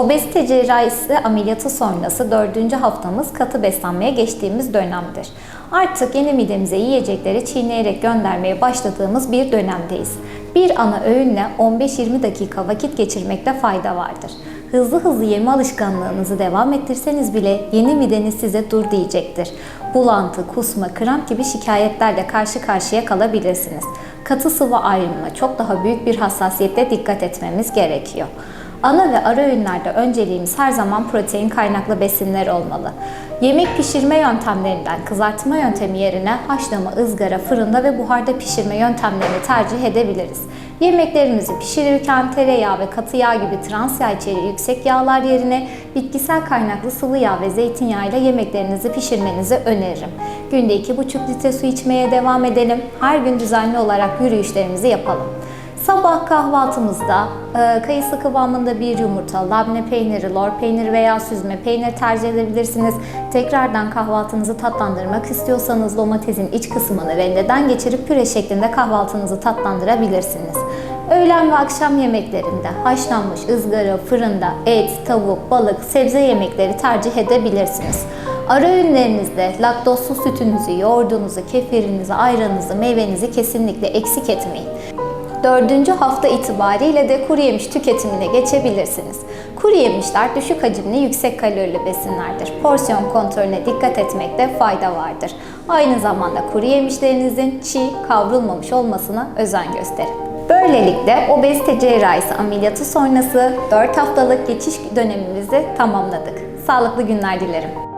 Obezite cerrahisi ameliyatı sonrası dördüncü haftamız katı beslenmeye geçtiğimiz dönemdir. Artık yeni midemize yiyecekleri çiğneyerek göndermeye başladığımız bir dönemdeyiz. Bir ana öğünle 15-20 dakika vakit geçirmekte fayda vardır. Hızlı hızlı yeme alışkanlığınızı devam ettirseniz bile yeni mideniz size dur diyecektir. Bulantı, kusma, kramp gibi şikayetlerle karşı karşıya kalabilirsiniz. Katı sıvı ayrımına çok daha büyük bir hassasiyetle dikkat etmemiz gerekiyor. Ana ve ara öğünlerde önceliğimiz her zaman protein kaynaklı besinler olmalı. Yemek pişirme yöntemlerinden kızartma yöntemi yerine haşlama, ızgara, fırında ve buharda pişirme yöntemlerini tercih edebiliriz. Yemeklerimizi pişirirken tereyağı ve katı yağ gibi trans yağ içeriği yüksek yağlar yerine bitkisel kaynaklı sıvı yağ ve zeytinyağı ile yemeklerinizi pişirmenizi öneririm. Günde 2,5 litre su içmeye devam edelim. Her gün düzenli olarak yürüyüşlerimizi yapalım. Sabah kahvaltımızda e, kayısı kıvamında bir yumurta, labne peyniri, lor peyniri veya süzme peynir tercih edebilirsiniz. Tekrardan kahvaltınızı tatlandırmak istiyorsanız domatesin iç kısmını rendeden geçirip püre şeklinde kahvaltınızı tatlandırabilirsiniz. Öğlen ve akşam yemeklerinde haşlanmış ızgara, fırında et, tavuk, balık, sebze yemekleri tercih edebilirsiniz. Ara öğünlerinizde laktozsuz sütünüzü, yoğurdunuzu, kefirinizi, ayranınızı, meyvenizi kesinlikle eksik etmeyin. Dördüncü hafta itibariyle de kuru yemiş tüketimine geçebilirsiniz. Kuru yemişler düşük hacimli yüksek kalorili besinlerdir. Porsiyon kontrolüne dikkat etmekte fayda vardır. Aynı zamanda kuru yemişlerinizin çiğ, kavrulmamış olmasına özen gösterin. Böylelikle obezite cerrahisi ameliyatı sonrası 4 haftalık geçiş dönemimizi tamamladık. Sağlıklı günler dilerim.